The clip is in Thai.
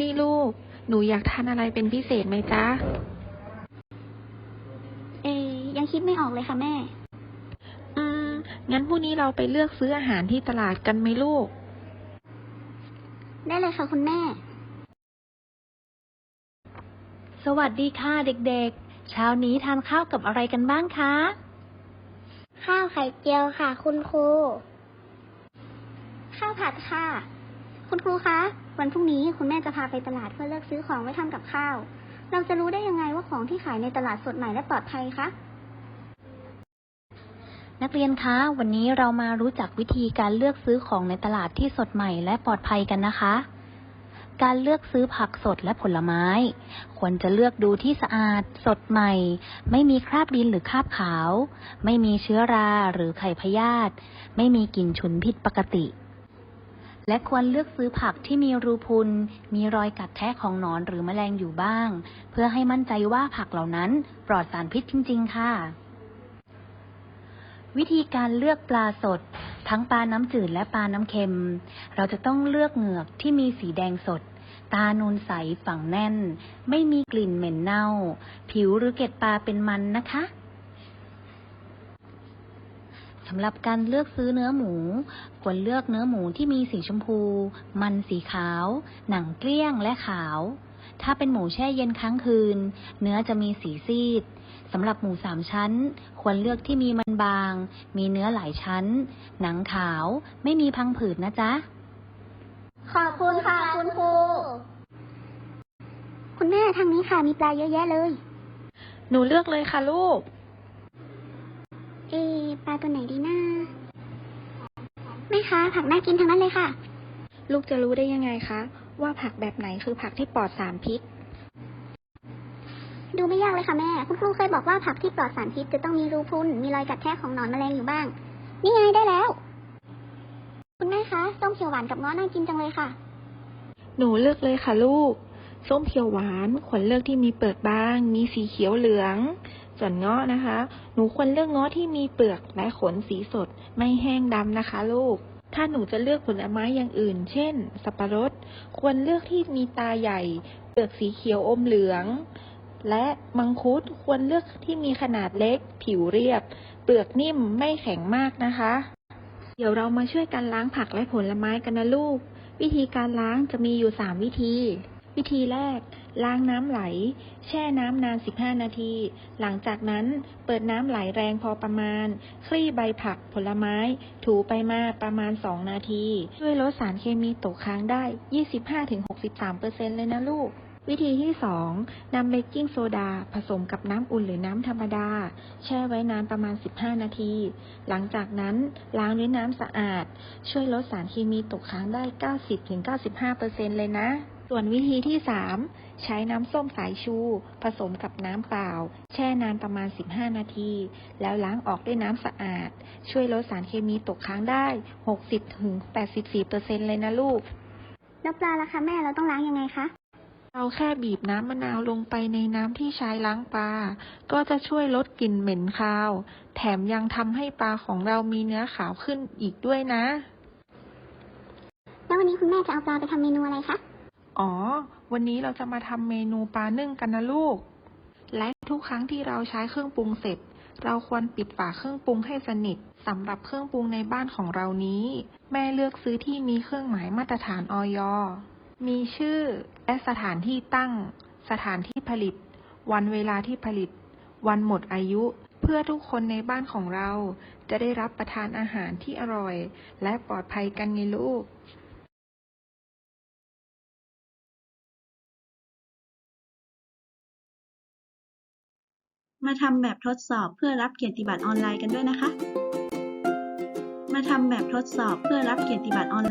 นี่ลูก หนูอยากทานอะไรเป็นพิเศษไหมจ๊ะ เอยังคิดไม่ออกเลยค่ะแม่ อืม งั้นพรุ่งนี้เราไปเลือกซื้ออาหารที่ตลาดกันไหมลูก ได้เลยค่ะคุณแม่ สวัสดีค่ะเด็กๆ เช้านี้ทานข้าวกับอะไรกันบ้างคะ ข้าวไข่เจียวค่ะ คุณครู ข้าวผัดค่ะ คุณครูคะ วันพรุ่งนี้คุณแม่จะพาไปตลาดเพื่อเลือกซื้อของไว้ทำกับข้าว เราจะรู้ได้ยังไงว่าของที่ขายในตลาดสดใหม่และปลอดภัยคะนักเรียนคะ วันนี้เรามารู้จักวิธีการเลือกซื้อของในตลาดที่สดใหม่และปลอดภัยกันนะคะ การเลือกซื้อผักสดและผลไม้ ควรจะเลือกดูที่สะอาด สดใหม่ ไม่มีคราบดินหรือคราบขาว ไม่มีเชื้อราหรือไข่พยาธิไม่มีกลิ่นฉุนผิดปกติ และควรเลือกซื้อผักที่มีรูพุน มีรอยกัดแทะของหนอนหรือแมลงอยู่บ้าง เพื่อให้มั่นใจว่าผักเหล่านั้นปลอดสารพิษจริง ๆ ค่ะ วิธีการเลือกปลาสด ทั้งปลาน้ำจืดและปลาน้ำเค็ม เราจะต้องเลือกเหงือกที่มีสีแดงสด ตานูนใสฝังแน่น ไม่มีกลิ่นเหม็นเน่า ผิวหรือเกล็ดปลาเป็นมันนะคะำหรับการเลือกซื้อเนื้อหมู ควรเลือกเนื้อหมูที่มีสีชมพู มันสีขาว หนังเกลี้ยงและขาว ถ้าเป็นหมูแช่เย็นค้างคืน เนื้อจะมีสีซีดสำหรับหมูสามชั้น ควรเลือกที่มีมันบาง มีเนื้อหลายชั้น หนังขาว ไม่มีพังผืดนะจ๊ะ ขอบคุณค่ะคุณครู คุณแม่ทางนี้ค่ะมีปลาเยอะแยะเลย หนูเลือกเลยค่ะลูกเอ ปลาตัวไหนดีนะแม่คะ ผักน่ากินทั้งนั้นเลยค่ะ ลูกจะรู้ได้ยังไงคะ ว่าผักแบบไหนคือผักที่ปลอดสารพิษ ดูไม่ยากเลยค่ะแม่ คุณครูเคยบอกว่าผักที่ปลอดสารพิษจะต้องมีรูพุนมีรอยกัดแทะของหนอนแมลงอยู่บ้าง นี่ไงได้แล้ว คุณแม่คะส้มเขียวหวานกับเงาะน่ากินจังเลยค่ะ หนูเลือกเลยค่ะลูก ส้มเขียวหวานควรเลือกที่มีเปลือกบาง มีสีเขียวเหลือง ส่วนเงาะนะคะ หนูควรเลือกเงาะที่มีเปลือกและขนสีสด ไม่แห้งดำนะคะ ลูก ถ้าหนูจะเลือกผลไม้อย่างอื่น เช่น สับปะรด ควรเลือกที่มีตาใหญ่ เปลือกสีเขียวอมเหลือง และมังคุดควรเลือกที่มีขนาดเล็ก ผิวเรียบ เปลือกนิ่มไม่แข็งมากนะคะ เดี๋ยวเรามาช่วยกันล้างผักและผลไม้กันนะลูก วิธีการล้างจะมีอยู่ 3 วิธี วิธีแรก ล้างน้ำไหล แช่น้ำนาน 15 นาที หลังจากนั้นเปิดน้ำไหลแรงพอประมาณ คลี่ใบผักผลไม้ ถูไปมาประมาณ 2 นาที ช่วยลดสารเคมีตกค้างได้ 25-63%เลยนะลูก วิธีที่ 2 นำเบกกิ้งโซดาผสมกับน้ำอุ่นหรือน้ำธรรมดา แช่ไว้นานประมาณ 15 นาที หลังจากนั้นล้างด้วยน้ำสะอาด ช่วยลดสารเคมีตกค้างได้ 90-95%เลยนะ ส่วนวิธีที่ 3 ใช้น้ำส้มสายชู ผสมกับน้ำเปล่า แช่นานประมาณ 15 นาที แล้วล้างออกด้วยน้ำสะอาด ช่วยลดสารเคมีตกค้างได้ 60-84%เลยนะลูก แล้วปลาล่ะคะแม่เราต้องล้างยังไงคะเราแค่บีบน้ำมะนาวลงไปในน้ำที่ใช้ล้างปลา ก็จะช่วยลดกลิ่นเหม็นคาว แถมยังทำให้ปลาของเรามีเนื้อขาวขึ้นอีกด้วยนะ แล้ววันนี้คุณแม่จะเอาปลาไปทำเมนูอะไรคะ อ๋อ วันนี้เราจะมาทำเมนูปลานึ่งกันนะลูก และทุกครั้งที่เราใช้เครื่องปรุงเสร็จ เราควรปิดฝาเครื่องปรุงให้สนิทสำหรับเครื่องปรุงในบ้านของเรานี้ แม่เลือกซื้อที่มีเครื่องหมายมาตรฐานออยมีชื่อ และสถานที่ตั้ง สถานที่ผลิต วันเวลาที่ผลิต วันหมดอายุ เพื่อทุกคนในบ้านของเรา จะได้รับประทานอาหารที่อร่อย และปลอดภัยกันไงลูก มาทำแบบทดสอบเพื่อรับเกียรติบัตรออนไลน์กันด้วยนะคะ มาทำแบบทดสอบเพื่อรับเกียรติบัตรออนไลน์